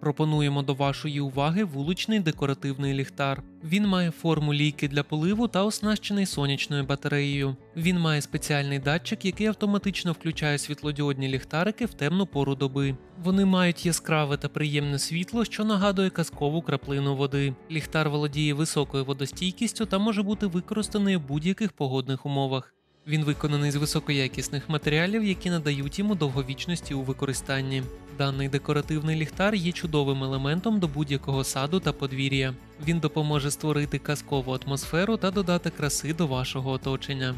Пропонуємо до вашої уваги вуличний декоративний ліхтар. Він має форму лійки для поливу та оснащений сонячною батареєю. Він має спеціальний датчик, який автоматично включає світлодіодні ліхтарики в темну пору доби. Вони мають яскраве та приємне світло, що нагадує казкову краплину води. Ліхтар володіє високою водостійкістю та може бути використаний у будь-яких погодних умовах. Він виконаний з високоякісних матеріалів, які надають йому довговічності у використанні. Даний декоративний ліхтар є чудовим елементом до будь-якого саду та подвір'я. Він допоможе створити казкову атмосферу та додати краси до вашого оточення.